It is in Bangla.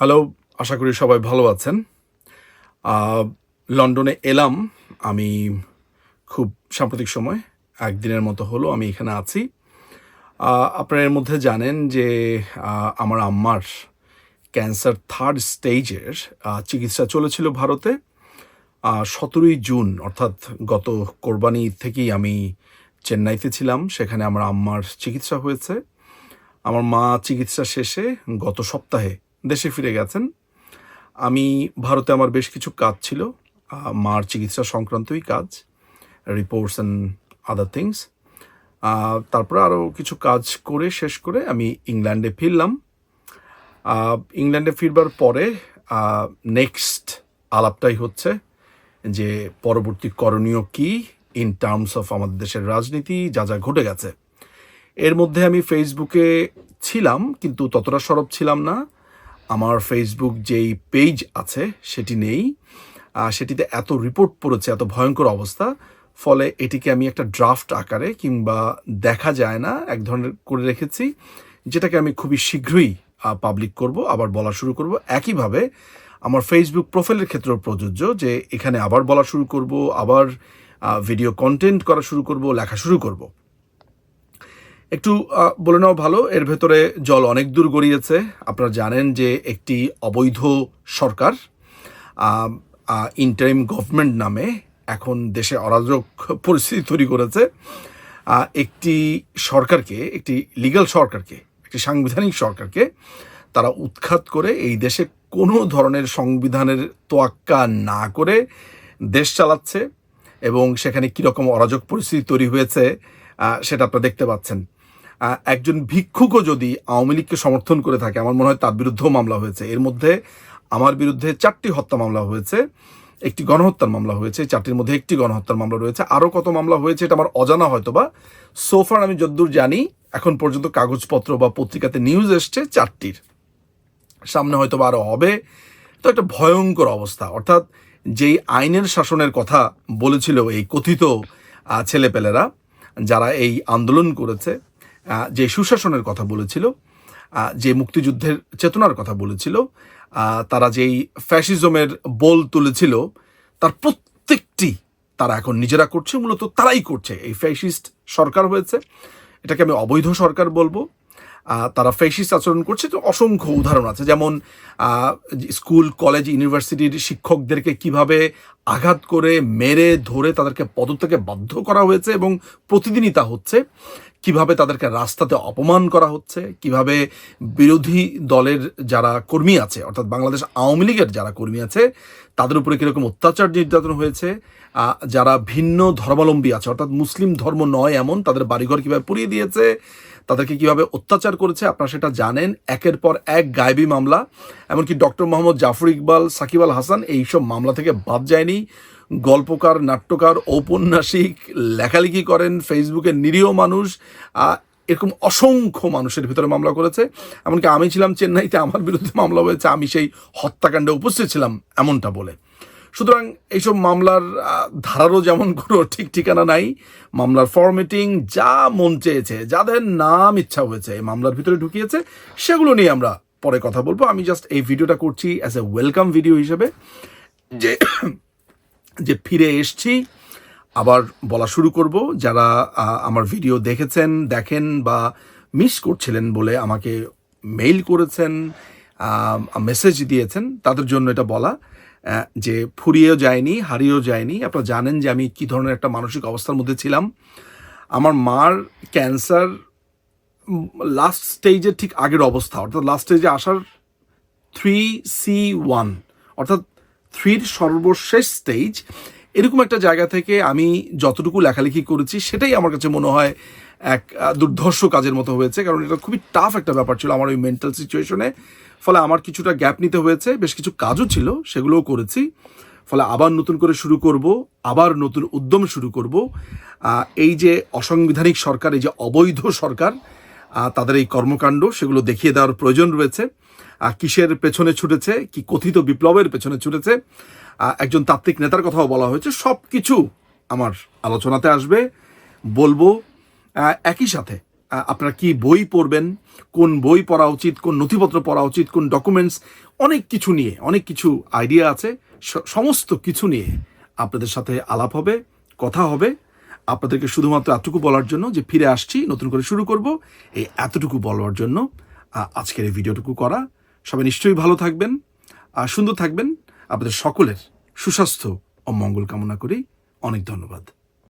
হ্যালো আশা করি সবাই ভালো আছেন। লন্ডনে এলাম। আমি খুব সাম্প্রতিক সময়, একদিনের মতো হলো আমি এখানে আছি। আপনারা এর মধ্যে জানেন যে আমার আম্মার ক্যান্সার থার্ড স্টেজের চিকিৎসা চলেছিল ভারতে। সতেরোই জুন, অর্থাৎ গত কোরবানি থেকেই আমি চেন্নাইতে ছিলাম, সেখানে আমার আম্মার চিকিৎসা হয়েছে। আমার মা চিকিৎসা শেষে গত সপ্তাহে দেশে ফিরে গেছেন। আমি ভারতে আমার বেশ কিছু কাজ ছিল। মার চিকিৎসা সংক্রান্তই কাজ রিপোর্টস অ্যান্ড আদার থিংস তারপরে আরও কিছু কাজ করে, শেষ করে আমি ইংল্যান্ডে ফিরলাম। ইংল্যান্ডে ফিরবার পরে নেক্সট আলাপটাই হচ্ছে যে, পরবর্তী করণীয় কি ইন টার্মস অফ আমাদের দেশের রাজনীতি, যা যা ঘটে গেছে। এর মধ্যে আমি ফেসবুকে ছিলাম, কিন্তু ততটা সরব ছিলাম না। আমার ফেসবুক যেই পেজ আছে, সেটি নেই। সেটিতে এত রিপোর্ট পড়েছে, এত ভয়ঙ্কর অবস্থা, ফলে এটিকে আমি একটা ড্রাফট আকারে কিংবা দেখা যায় না, এক ধরনের করে রেখেছি, যেটাকে আমি খুবই শীঘ্রই পাবলিক করব, আবার বলা শুরু করব। একইভাবে আমার ফেসবুক প্রোফাইলের ক্ষেত্রেও প্রযোজ্য যে, এখানে আবার বলা শুরু করব, আবার ভিডিও কন্টেন্ট করা শুরু করব, লেখা শুরু করব। একটু বলে নেওয়া ভালো, এর ভেতরে জল অনেক দূর গড়িয়েছে। আপনারা জানেন যে একটি অবৈধ সরকার ইন্টারিম গভর্নমেন্ট নামে এখন দেশে অরাজক পরিস্থিতি তৈরি করেছে। একটি সরকারকে, একটি লিগ্যাল সরকারকে, একটি সাংবিধানিক সরকারকে তারা উৎখাত করে এই দেশে কোনো ধরনের সংবিধানের তোয়াক্কা না করে দেশ চালাচ্ছে এবং সেখানে কীরকম অরাজক পরিস্থিতি তৈরি হয়েছে সেটা আপনারা দেখতে পাচ্ছেন। একজন ভিক্ষুকও যদি আওয়ামী লীগকে সমর্থন করে থাকে, আমার মনে হয় তার বিরুদ্ধেও মামলা হয়েছে। এর মধ্যে আমার বিরুদ্ধে চারটি হত্যা মামলা হয়েছে, একটি গণহত্যার মামলা হয়েছে, চারটির মধ্যে একটি গণহত্যার মামলা রয়েছে। আরও কত মামলা হয়েছে এটা আমার অজানা হয়তো বা সোফার আমি যদ্দূর জানি, এখন পর্যন্ত কাগজপত্র বা পত্রিকাতে নিউজ এসছে চারটির। সামনে হয়তো বা আরও হবে। তো একটা ভয়ঙ্কর অবস্থা। অর্থাৎ যেই আইনের শাসনের কথা বলেছিল এই কথিত ছেলেপেলেরা, যারা এই আন্দোলন করেছে যে সুশাসনের কথা বলেছিল যে মুক্তিযুদ্ধের চেতনার কথা বলেছিল তারা যেই ফ্যাসিজমের বল তুলেছিল, তার প্রত্যেকটি তারা এখন নিজেরা করছে, মূলত তারাই করছে। এই ফ্যাসিস্ট সরকার হয়েছে, এটাকে আমি অবৈধ সরকার বলব। তারা ফেসিস্ট আচরণ করছে, তো অসংখ্য উদাহরণ আছে। যেমন স্কুল, কলেজ, ইউনিভার্সিটির শিক্ষকদেরকে কীভাবে আঘাত করে, মেরে, ধরে তাদেরকে পদত্যাগে বাধ্য করা হয়েছে এবং প্রতিদিনই তা হচ্ছে। কীভাবে তাদেরকে রাস্তাতে অপমান করা হচ্ছে, কীভাবে বিরোধী দলের যারা কর্মী আছে, অর্থাৎ বাংলাদেশ আওয়ামী লীগের যারা কর্মী আছে, তাদের উপরে কীরকম অত্যাচার নির্যাতন হয়েছে যারা ভিন্ন ধর্মাবলম্বী আছে, অর্থাৎ মুসলিম ধর্ম নয় এমন, তাদের বাড়িঘর কীভাবে পুড়িয়ে দিয়েছে, তাদেরকে কীভাবে অত্যাচার করেছে, আপনারা সেটা জানেন। একের পর এক গায়েবী মামলা, এমনকি ডক্টর মোহাম্মদ জাফর ইকবাল, সাকিব আল হাসান, এইসব মামলা থেকে বাদ যায়নি। গল্পকার, নাট্যকার, ঔপন্যাসিক, লেখালেখি করেন, ফেসবুকের নিরীহ মানুষ এরকম অসংখ্য মানুষের ভিতরে মামলা করেছে। এমনকি আমি ছিলাম চেন্নাইতে, আমার বিরুদ্ধে মামলা হয়েছে, আমি সেই হত্যাকাণ্ডে উপস্থিত ছিলাম, এমনটা বলে। সুতরাং এইসব মামলার ধারারও যেমন কোনো ঠিক ঠিকানা নাই, মামলার ফরম্যাটিং যা মন চেয়েছে, যাদের নাম ইচ্ছা হয়েছে, এই মামলার ভিতরে ঢুকিয়েছে, সেগুলো নিয়ে আমরা পরে কথা বলব। আমি জাস্ট এই ভিডিওটা করছি অ্যাজ এ ওয়েলকাম ভিডিও হিসেবে। যে যে ফিরে এসছি, আবার বলা শুরু করব। যারা আমার ভিডিও দেখেছেন, দেখেন বা মিস করছিলেন বলে আমাকে মেইল করেছেন মেসেজ দিয়েছেন, তাদের জন্য এটা বলা যে ফুরিয়েও যায়নি, হারিয়েও যায়নি। আপনারা জানেন যে আমি কি ধরনের একটা মানসিক অবস্থার মধ্যে ছিলাম। আমার মার ক্যান্সার লাস্ট স্টেজের ঠিক আগের অবস্থা, অর্থাৎ লাস্ট স্টেজে আসার থ্রি সি ওয়ান অর্থাৎ থ্রির সর্বশেষ স্টেজ এরকম একটা জায়গা থেকে আমি যতটুকু লেখালেখি করেছি, সেটাই আমার কাছে মনে হয় এক দুর্ধর্ষ কাজের মতো হয়েছে। কারণ এটা খুবই টাফ একটা ব্যাপার ছিল আমার ওই মেন্টাল সিচুয়েশনে ফলে আমার কিছুটা গ্যাপ নিতে হয়েছে, বেশ কিছু কাজও ছিল, সেগুলোও করেছি। ফলে আবার নতুন করে শুরু করব, আবার নতুন উদ্যম শুরু করব। এই যে অসাংবিধানিক সরকার, এই যে অবৈধ সরকার তাদের এই কর্মকাণ্ড, সেগুলো দেখিয়ে দেওয়ার প্রয়োজন রয়েছে। কিসের পেছনে ছুটেছে, কি কথিত বিপ্লবের পেছনে ছুটেছে একজন তাত্ত্বিক নেতার কথাও বলা হয়েছে। সব কিছু আমার আলোচনাতে আসবে। বলব একই সাথে আপনারা কি বই পড়বেন, কোন বই পড়া উচিত, কোন নথিপত্র পড়া উচিত, কোন ডকুমেন্টস, অনেক কিছু নিয়ে, অনেক কিছু আইডিয়া আছে। সমস্ত কিছু নিয়ে আপনাদের সাথে আলাপ হবে, কথা হবে। আপনাদেরকে শুধুমাত্র এতটুকু বলার জন্য যে ফিরে আসছি, নতুন করে শুরু করব এই এতটুকু বলার জন্য। আজকের এই ভিডিওটুকু করা। সবাই নিশ্চয়ই ভালো থাকবেন আর সুন্দর থাকবেন। আপনাদের সকলের সুস্বাস্থ্য ও মঙ্গল কামনা করি অনেক ধন্যবাদ।